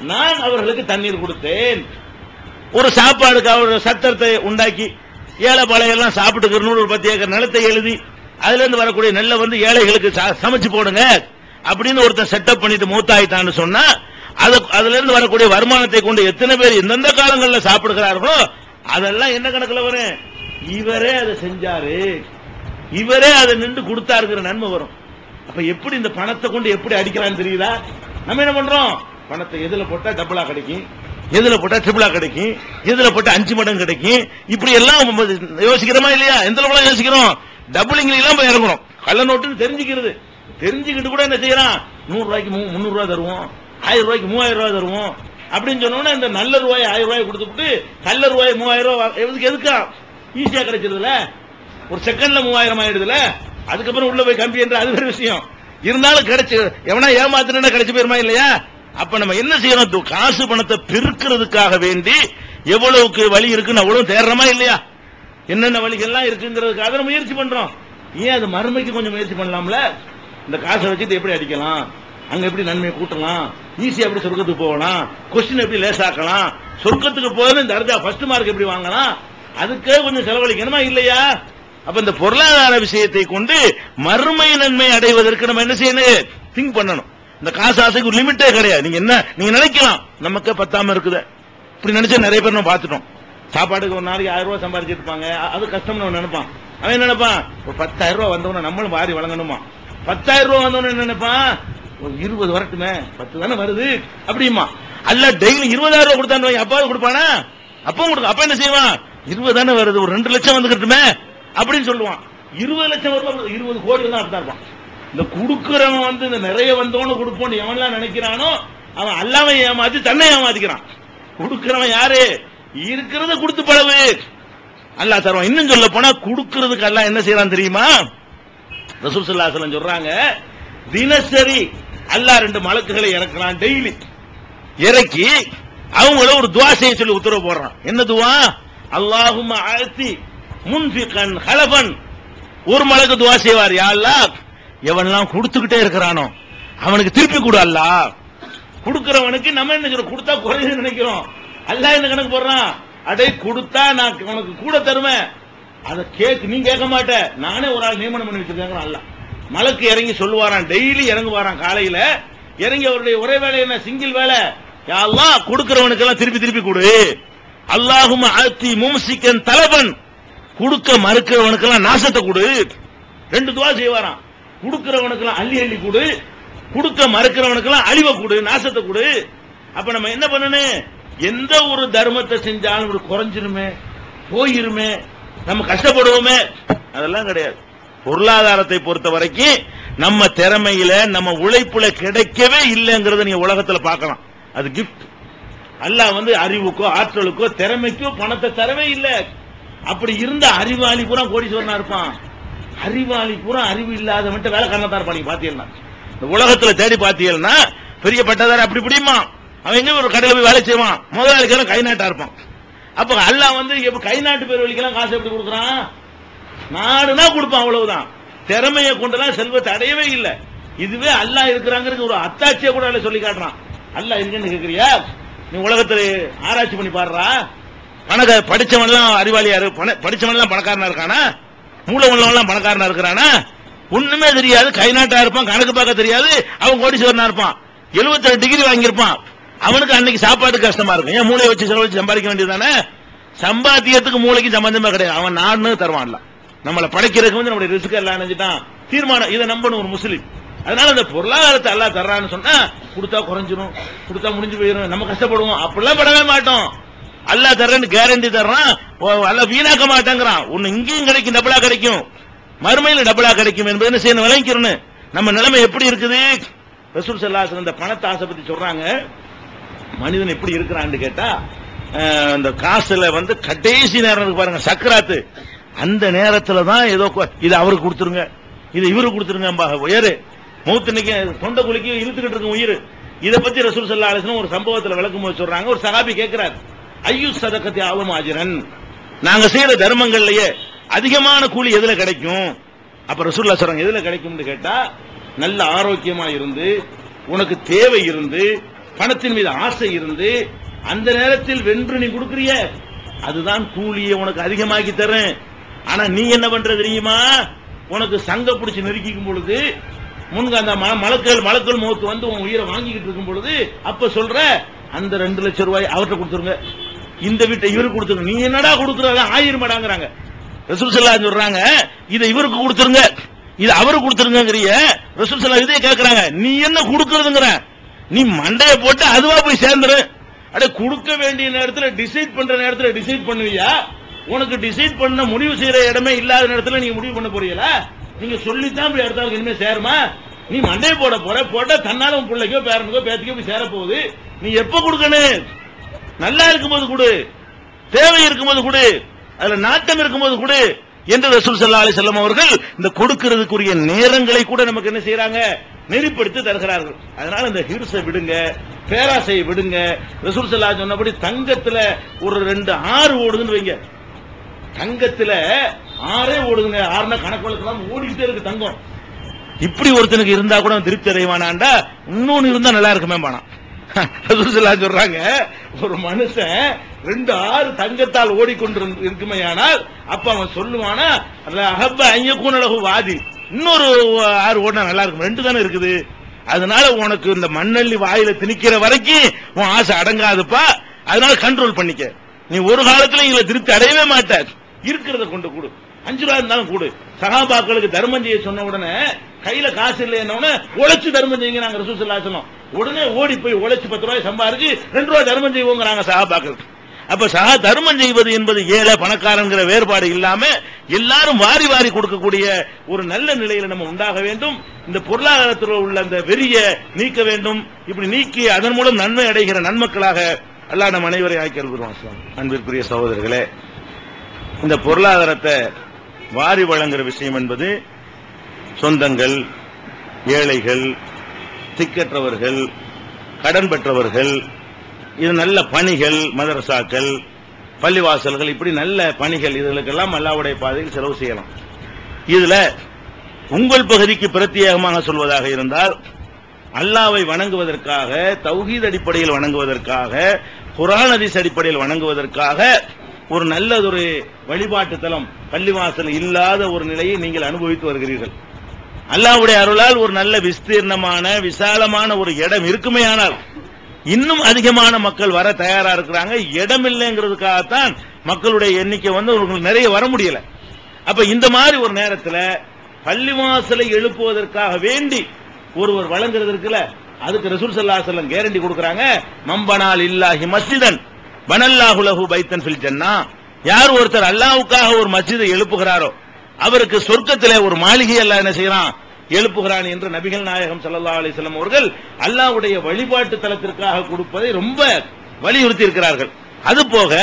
நான் அவர்களுக்கு தண்ணீர் கொடுத்தேன். ஒரு சாப்பாடுக்கு அவர் சத்திரத்தை உண்டாக்கி ஏழை பழையெல்லாம் சாப்பிட்டுக்கிறன்னு ஒரு பத்து ஏக்கர் நிலத்தை எழுதி அதுல இருந்து வரக்கூடிய நெல்லை வந்து ஏழைகளுக்கு சமைச்சு போடுங்க. அப்படின்னு ஒருத்தன் செட்டப் பண்ணிட்டு மூத்தாயிட்டான்னு சொன்னா அது அதுல இருந்து வரக்கூடிய வருமானத்தை கொண்டு எத்தனை பேர் எந்தெந்த காலங்களில் சாப்பிடுகிறார்களோ அதெல்லாம் என்ன கணக்குல வரும்? இவரே அதை செஞ்சாரு. இவரே அதை நின்று கொடுத்தாருங்கிற நன்மை வரும். அப்ப எப்படி இந்த பணத்தை கொண்டு எப்படி அடிக்கிறான்னு தெரியுதா? நம்ம என்ன பண்றோம்? பணத்தை எதுல போட்டா டபுளா கிடைக்கும்? எதுல போட்டா ட்ரிபிளா கிடைக்கும்? எதுல போட்டா அஞ்சு மடங்கு கிடைக்கும்? இப்படி எல்லாம் யோசிக்கிறோமா இல்லையா? எந்த யோசிக்கிறோம்? டபுளிங்ல எல்லாம் போய் இறங்குறோம் கள்ள நோட்டுன்னு தெரிஞ்சுக்கிறது. தெரிஞ்சுக்கிட்டு கூட என்ன செய்யறான்? நூறு ரூபாய்க்கு மூ- முந்நூறு ரூபாய் தருவோம். ஆயிரம் ரூபாய்க்கு மூவாயிரம் ரூபாய் தருவோம். அப்படின்னு சொன்னோம்னா இந்த நல்ல ரூபாய் ஆயிரம் ரூபாய் கொடுத்துட்டு கள்ள ரூபாய் மூவாயிரம் ரூபாய் எதுக்கு எதுக்கா? ஈஸியா கிடைச்சிருதுல? ஒரு செகண்ட்ல மூவாயிரம் ஆயிடுதுல? அதுக்கப்புறம் உள்ள போய் கம்பி என்ற அது ஒரு விஷயம். இருந்தாலும் கிடைச்சு எவனா ஏமாத்தினா கிடைச்சு போயிருமா இல்லையா? அப்ப நம்ம என்ன செய்யணும்? காசு பணத்தை பெருக்கிறதுக்காக வேண்டி எவ்வளவுக்கு வழி இருக்குன்னு அவ்வளவு தேடுறோமா இல்லையா? என்னென்ன வழிகள்லாம் இருக்குங்கிறதுக்காக நம்ம முயற்சி பண்றோம். ஏன் அது மறுமைக்கு கொஞ்சம் முயற்சி பண்ணலாம்ல? இந்த காசை வச்சுட்டு எப்படி அடிக்கலாம்? அங்க எப்படி நன்மையை கூட்டலாம்? ஈஸியா எப்படி சொர்க்கத்துக்கு போகலாம்? கொஸ்டின் எப்படி லேசாக்கலாம்? சொர்க்கத்துக்கு போதும் இந்த அர்ஜா ஃபர்ஸ்ட் மார்க் எப்படி வாங்கலாம்? அதுக்கே கொஞ்சம் செலவழிக்கணுமா இல்லையா? அப்ப இந்த பொருளாதார விஷயத்தை கொண்டு மறுமை நன்மை அடைவதற்கு நம்ம என்ன செய்யணும்? திங்க் பண்ணணும். இந்த காசு ஆசைக்கு ஒரு லிமிட்டே கிடையாது. நீங்க என்ன நீங்க நினைக்கலாம். நமக்கு பத்தாம இருக்குது. இப்படி நினைச்சா நிறைய பேர் நம்ம பார்த்துட்டோம். சாப்பாடுக்கு ஒரு நாளைக்கு ஆயிரம் ரூபாய் சம்பாதிச்சிட்டு இருப்பாங்க. அது கஷ்டம்னு அவன் நினைப்பான். அவன் என்ன நினைப்பான்? ஒரு பத்தாயிரம் ரூபாய் வந்தவன நம்மளும் வாரி வழங்கணுமா? பத்தாயிரம் ரூபாய் வந்தவன நினைப்பான்? ஒரு இருபது வரட்டுமே. பத்து தானே வருது? அப்படிமா அல்ல டெய்லி இருபதாயிரம் ரூபாய் கொடுத்தான்னு வை, கொடுப்பானா? அப்பவும் கொடுக்க அப்ப என்ன செய்வான்? இருபது தானே வருது. ஒரு ரெண்டு லட்சம் வந்துகிட்டுமே அப்படின்னு சொல்லுவான். இருபது லட்சம் வருவா இருபது கோடி தான் அப்படிதான் இருப்பான். இந்த குடுக்கிறவன் வந்து இந்த நிறைய வந்தோன்னு கொடுப்போம்னு எவன்லாம் நினைக்கிறானோ அவன் அல்லாம ஏமாத்தி தன்னை ஏமாத்திக்கிறான். கொடுக்கிறவன் யாரு? இருக்கிறத கொடுத்து பழவு அல்லாஹ் தருவான். இன்னும் சொல்ல போனா கொடுக்கறதுக்கு அல்ல என்ன செய்யறான் தெரியுமா? ரசூல் ஸல்லல்லாஹு சொல்றாங்க தினசரி அல்லாஹ் ரெண்டு மலக்குகளை இறக்குறான் டெய்லி. இறக்கி அவங்கள ஒரு துவா செய்ய சொல்லி உத்தரவு போடுறான். என்ன துவா? அல்லாஹும் ஆத்தி முன்பிகன் ஹலபன் ஒரு மலக்கு துவா செய்வார் யா அல்லாஹ். எவன்லாம் கொடுத்துக்கிட்டே இருக்கிறானோ அவனுக்கு திருப்பி கொடு அல்லாஹ் கொடுக்கிறவனுக்கு நம்ம என்ன செய்றோம் கொடுத்தா குறையுது நினைக்கிறோம். அல்ல என்ன கணக்கு போடுறான்? அடே கொடுத்தா நான் உனக்கு கூட தருவேன். அதை கேக்கு நீ கேட்க மாட்ட. நானே ஒரு ஆள் நியமனம் பண்ணி வச்சிருக்கேன் அல்ல. மலக்கு இறங்கி சொல்லுவாரான் டெய்லி இறங்குவாரான் காலையில. இறங்கி அவருடைய ஒரே வேலை என்ன? சிங்கிள் வேலை. எல்லாம் அல்லாஹ் கொடுக்கிறவனுக்கெல்லாம் திருப்பி திருப்பி கொடு. அல்லாஹும் ஆத்தி மும்சிக்கன் தலபன். கொடுக்க மறுக்கிறவனுக்கெல்லாம் நாசத்தை கொடு. ரெண்டு துவா செய்வாராம். கொடுக்கிறவனுக்கெல்லாம் அள்ளி அள்ளி கொடு. கொடுக்க மறுக்கிறவனுக்கெல்லாம் அழிவை கொடு நாசத்தை கொடு. அப்ப நம்ம என்ன பண்ணணும்? எந்த ஒரு தர்மத்தை செஞ்சாலும் ஒரு குறைஞ்சிருமே போயிருமே நம்ம கஷ்டப்படுவோமே. அதெல்லாம் கிடையாது. பொருளாதாரத்தை பொறுத்த வரைக்கும் நம்ம திறமையில நம்ம உழைப்புல கிடைக்கவே இல்லைங்கிறத நீங்க உலகத்துல பார்க்கலாம். அது கிஃப்ட் அல்லாஹ் வந்து அறிவுக்கோ ஆற்றலுக்கோ திறமைக்கோ பணத்தை தரவே இல்லை. அப்படி இருந்த அறிவாளி பூரா கோடீஸ்வரனா இருப்பான். அறிவாளி பூரா அறிவு இல்லாதவன்ட்டு மட்டும் வேலை இருப்பான் நீங்க பாத்தீங்கன்னா இந்த உலகத்துல தேடி பாத்தீங்கன்னா பெரிய பட்டதாரி அப்படி இப்படிமா அவன் எங்க ஒரு கடையில போய் வேலை செய்வான். முதலாளிக்கெல்லாம் கை நாட்டா இருப்பான். அப்ப அல்லா வந்து எப்ப கை நாட்டு பேர் வழிக்கெல்லாம் காசு எப்படி கொடுக்குறான்? நாடுனா கொடுப்பான் அவ்வளவுதான். திறமையை கொண்டெல்லாம் செல்வத்தை அடையவே இல்லை. இதுவே அல்லாஹ் இருக்கிறாங்கிறது ஒரு அத்தாட்சியை கூட அல்ல சொல்லி காட்டுறான். அல்லாஹ் எங்கன்னு கேக்குறியா? நீ உலகத்துல ஆராய்ச்சி பண்ணி பாடுறா பணக்க படிச்சவன்லாம் அறிவாளியா இரு. பண- படிச்சவன்லாம் பணக்காரனா இருக்கானா? மூளை உள்ளவன்லாம் பணக்காரனா இருக்கிறானா? ஒண்ணுமே தெரியாது. கை நாட்டா இருப்பான் கணக்கு பார்க்க தெரியாது. அவன் கோடீஸ்வரனா இருப்பான். 72 டிகிரி வாங்கியிருப்பான். அவனுக்கு அன்னைக்கு சாப்பாடு கஷ்டமா இருக்கும். ஏன் மூளையை வச்சு செலவழிச்சு சம்பாதிக்க வேண்டியதானே சம்பாத்தியத்துக்கு மூளைக்கு சம்பந்தமே கிடையாது. அவன் நாடுன்னு தருவான்ல. நம்மளை படைக்கிறதுக்கு வந்து நம்மளுடைய ரிஸ்க் எல்லாம் நினைச்சுட்டான் தீர்மானம் இதை நம்பணும் ஒரு முஸ்லீம். அதனால அந்த பொருளாதாரத்தை எல்லாம் தர்றான்னு சொன்னா கொடுத்தா குறைஞ்சிரும். கொடுத்தா முடிஞ்சு போயிடும் நம்ம கஷ்டப்படுவோம். அப்படிலாம் படவே மாட்டோம். அல்லாஹ் தர்றேன்னு கேரண்டி தர்றான். ஓ, வீணாக்க மாட்டேங்கிறான். ஒன்னு இங்கேயும் கிடைக்கும் டபுளா கிடைக்கும். மறுமையில டபுளா கிடைக்கும் என்பது என்ன செய்யணும் விளங்கிக்கிறோன்னு நம்ம நிலைமை எப்படி இருக்குது? ரசூல் சல்லாஸ் இந்த பணத்தை ஆசை பத்தி சொல்றாங்க. மனிதன் எப்படி இருக்கிறான்னு கேட்டா அந்த காசுல வந்து கடைசி நேரம் இருக்கு பாருங்க சக்கராத்து. அந்த நேரத்துல தான் ஏதோ கொ- இது அவருக்கு கொடுத்துருங்க. இது இவருக்கு கொடுத்துருங்க உயரு. மூத்து நிக்க தொண்டை குலுக்கி இழுத்துக்கிட்டு இருக்கும் உயிர். இதை பத்தி ரசூல் சல்லா அலிஸ்லாம் ஒரு சம்பவத்துல விளக்கும் போது சொல்றாங்க. ஒரு சகாபி கேட்கிறாரு ஐயு சதக்கத்தை ஆவம் ஆஜிரன். நாங்க செய்யற தர்மங்கள்லயே அதிகமான கூலி எதுல கிடைக்கும்? அப்ப ரசூல்லா சொல்றாங்க எதுல கிடைக்கும்னு கேட்டா நல்ல ஆரோக்கியமா இருந்து உனக்கு தேவை இருந்து பணத்தின் மீது ஆசை இருந்து அந்த நேரத்தில் வென்று நீ கொடுக்கறிய? அதுதான் கூலியை உனக்கு அதிகமாக்கி தரேன் ஆனா நீ என்ன பண்ற தெரியுமா? உனக்கு சங்க பிடிச்சி நெருக்கிக்கும் பொழுது முன்க அந்த ம- மலக்கள் மலக்கள் முகத்து வந்து உன் உயிரை வாங்கிக்கிட்டு இருக்கும் பொழுது அப்ப சொல்ற அந்த ரெண்டு லட்சம் ரூபாய் அவர்கிட்ட கொடுத்துருங்க. இந்த வீட்டை இவருக்கு கொடுத்துருங்க நீ என்னடா கொடுக்குறாங்க ஆயிரம் மடாங்கிறாங்க. ரசூல் ஸல்லல்லாஹு சொல்றாங்க இதை இவருக்கு கொடுத்துருங்க. இது அவருக்கு கொடுத்துருங்கிறிய ரசூல் ஸல்லல்லாஹு இதே கேக்குறாங்க நீ என்ன கொடுக்கறதுங்கிற? நீ மண்டைய போட்டு அதுவா போய் சேர்ந்துரு. அட கொடுக்க வேண்டிய நேரத்துல டிசைட் பண்ற நேரத்துல டிசைட் பண்ணுவியா? உனக்கு டிசைட் பண்ண முடிவு செய்யற இடமே இல்லாத நேரத்துல நீங்க முடிவு பண்ண போறீங்களா? நீங்க சொல்லித்தான் போய் அடுத்த இனிமே சேருமா? நீ மண்டையை போட போற போட்டா தன்னால உன் பிள்ளைக்கோ பேரனுக்கோ பேத்துக்கோ போய் சேர போகுது நீ எப்ப கொடுக்கணும்? நல்லா இருக்கும்போது கொடு. தேவை இருக்கும்போது கொடு. அதுல நாட்டம் இருக்கும்போது கொடு. என்று ரசூல் சல்லா அலி செல்லம் அவர்கள் இந்த கொடுக்கிறதுக்குரிய நேரங்களை கூட நமக்கு என்ன செய்யறாங்க நெறிப்படுத்தி தருகிறார்கள். அதனால இந்த ஹிர்ஸை விடுங்க பேராசையை விடுங்க. ரசூல் சல்லா சொன்னபடி தங்கத்துல ஒரு ரெண்டு ஆறு ஓடுதுன்னு வைங்க. தங்கத்துல ஆறே ஓடுதுங்க. ஆறுனா கணக்கு வழக்கெல்லாம் ஓடிக்கிட்டே இருக்கு தங்கம். இப்படி ஒருத்தனுக்கு இருந்தா கூட திருப்தி அடைவானாண்டா? இன்னொன்னு இருந்தா நல்லா இருக்குமே பானா ரசூல் சல்லா சொல்றாங்க ஒரு மனுஷன் ரெண்டு ஆறு தங்கத்தால் ஓடிக்கொண்டு இருக்குமையானால் அப்ப அவன் சொல்லுவானா அஹப்ப ஐயக்கூனலகு வாதி. இன்னொரு ஆறு ஓடினா நல்லா இருக்கும். ரெண்டு தானே இருக்குது. அதனால உனக்கு இந்த மண்ணள்ளி வாயில திணிக்கிற வரைக்கும் உன் ஆசை அடங்காதுப்பா. அதனால கண்ட்ரோல் பண்ணிக்க. நீ ஒரு காலத்துல எங்களை திருப்தி அடையவே மாட்ட இருக்கிறத கொண்டு கொடு. அஞ்சு ரூபா இருந்தாலும் கூடு. சகாபாக்களுக்கு தர்மம் செய்ய சொன்ன உடனே கையில காசு இல்லைன்னு உழைச்சு தர்மம் செய்யுங்க நாங்க ரசூல் உடனே ஓடி போய் உழைச்சு பத்து ரூபாய் சம்பாரிச்சு ரெண்டு ரூபாய் தர்மம் செய்வோங்கிறாங்க சகாபாக்களுக்கு அப்ப சகா தர்மம் செய்வது என்பது ஏழை பணக்காரங்கிற வேறுபாடு இல்லாம எல்லாரும் வாரி வாரி கொடுக்கக்கூடிய ஒரு நல்ல நிலையில நம்ம உண்டாக வேண்டும். இந்த பொருளாதாரத்தில் உள்ள அந்த வெறிய நீக்க வேண்டும். இப்படி நீக்கி அதன் மூலம் நன்மை அடைகிற நன்மக்களாக அல்லா நம் அனைவரை ஆக்கி அருள்வான் அன்பிற்குரிய சகோதரர்களே இந்த பொருளாதாரத்தை வாரி வழங்குற விஷயம் என்பது சொந்தங்கள் ஏழைகள் திக்கற்றவர்கள் கடன் பெற்றவர்கள் இது நல்ல பணிகள் மதரசாக்கள் பள்ளிவாசல்கள் இப்படி நல்ல பணிகள் இதுகளுக்கெல்லாம் அல்லாவுடைய பாதையில் செலவு செய்யலாம். இதுல உங்கள் பகுதிக்கு பிரத்யேகமாக சொல்வதாக இருந்தால் அல்லாவை வணங்குவதற்காக தௌஹீத் அடிப்படையில் வணங்குவதற்காக குரான் அதிஸ் அடிப்படையில் வணங்குவதற்காக ஒரு நல்லதொரு வழிபாட்டு தலம் பள்ளிவாசல் இல்லாத ஒரு நிலையை நீங்கள் அனுபவித்து வருகிறீர்கள். அல்லாவுடைய அருளால் ஒரு நல்ல விஸ்தீர்ணமான விசாலமான ஒரு இடம் இருக்குமேயானால் இன்னும் அதிகமான மக்கள் வர தயாரா இருக்கிறாங்க. இடம் இல்லைங்கிறதுக்காகத்தான் மக்களுடைய எண்ணிக்கை வந்து உங்களுக்கு நிறைய வர முடியல. அப்ப இந்த மாதிரி ஒரு நேரத்தில் பள்ளிவாசலை எழுப்புவதற்காக வேண்டி ஒருவர் வழங்குறதுக்குல அதுக்கு ரசூல் சல்லா செல்லம் கேரண்டி கொடுக்கறாங்க. மம்பனால் இல்லாஹி மஸ்ஜிதன் பனல்லாஹு லஹு பைத்தன் ஃபில் ஜன்னா. யார் ஒருத்தர் அல்லாவுக்காக ஒரு மஸ்ஜிதை எழுப்புகிறாரோ அவருக்கு சொர்க்கத்திலே ஒரு மாளிகை அல்ல என்ன செய்யறான்? எழுப்புகிறான் என்று நபிகள் நாயகம் சல்லா அலைஹி அவர்கள் அல்லாஹ்வுடைய வழிபாட்டு தலத்திற்காக கொடுப்பதை ரொம்ப வலியுறுத்தி இருக்கிறார்கள் அது போக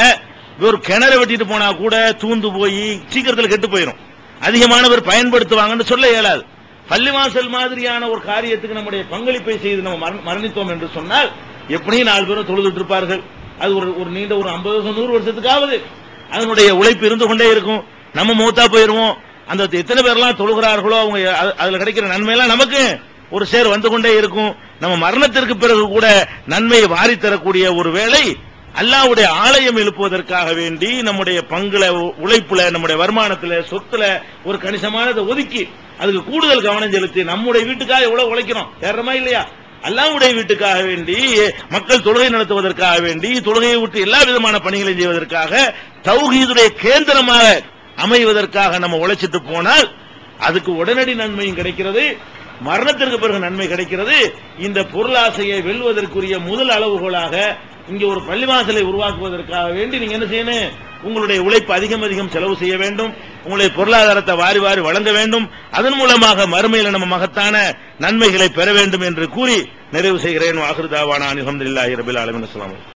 ஒரு கிணறு வெட்டிட்டு போனா கூட தூந்து போய் சீக்கிரத்தில் கெட்டு போயிடும் அதிகமானவர் பயன்படுத்துவாங்கன்னு சொல்ல இயலாது. பள்ளிவாசல் மாதிரியான ஒரு காரியத்துக்கு நம்முடைய பங்களிப்பை செய்து நம்ம மரணித்தோம் என்று சொன்னால் எப்படியும் நாலு பேரும் தொழுதுட்டு இருப்பார்கள். அது ஒரு ஒரு நீண்ட ஒரு ஐம்பது வருஷம் நூறு வருஷத்துக்காவது. அதனுடைய உழைப்பு இருந்து கொண்டே இருக்கும். நம்ம மூத்தா போயிருவோம். அந்த எத்தனை பேர்லாம் தொழுகிறார்களோ அவங்க அதுல கிடைக்கிற நன்மையெல்லாம் நமக்கு ஒரு சேர் வந்து கொண்டே இருக்கும். நம்ம மரணத்திற்கு பிறகு கூட நன்மையை வாரி தரக்கூடிய ஒரு வேலை அல்லாவுடைய ஆலயம் எழுப்புவதற்காக வேண்டி நம்முடைய பங்குல உழைப்புல நம்முடைய வருமானத்துல சொத்துல ஒரு கணிசமானதை ஒதுக்கி அதுக்கு கூடுதல் கவனம் செலுத்தி நம்முடைய வீட்டுக்காக எவ்வளவு உழைக்கிறோம்? தேர்றமா இல்லையா? அல்லாவுடைய வீட்டுக்காக வேண்டி மக்கள் தொழுகை நடத்துவதற்காக வேண்டி தொழுகையை விட்டு எல்லா விதமான பணிகளையும் செய்வதற்காக தௌஹீதுடைய கேந்திரமாக அமைவதற்காக நம்ம உழைச்சிட்டு போனால் அதுக்கு உடனடி நன்மையும் கிடைக்கிறது மரணத்திற்கு பிறகு நன்மை கிடைக்கிறது. இந்த பொருளாசையை வெல்வதற்குரிய முதல் அளவுகோலாக இங்க ஒரு பள்ளிவாசலை உருவாக்குவதற்காக வேண்டி நீங்க என்ன செய்யணும்? உங்களுடைய உழைப்பு அதிகம் அதிகம் செலவு செய்ய வேண்டும். உங்களுடைய பொருளாதாரத்தை வாரி வாரி வழங்க வேண்டும். அதன் மூலமாக மறுமையில் நம்ம மகத்தான நன்மைகளை பெற வேண்டும் என்று கூறி நிறைவு செய்கிறேன். வாகிருதாவான அலமதுல்லாஹி ரபில் அலமின் அஸ்லாம்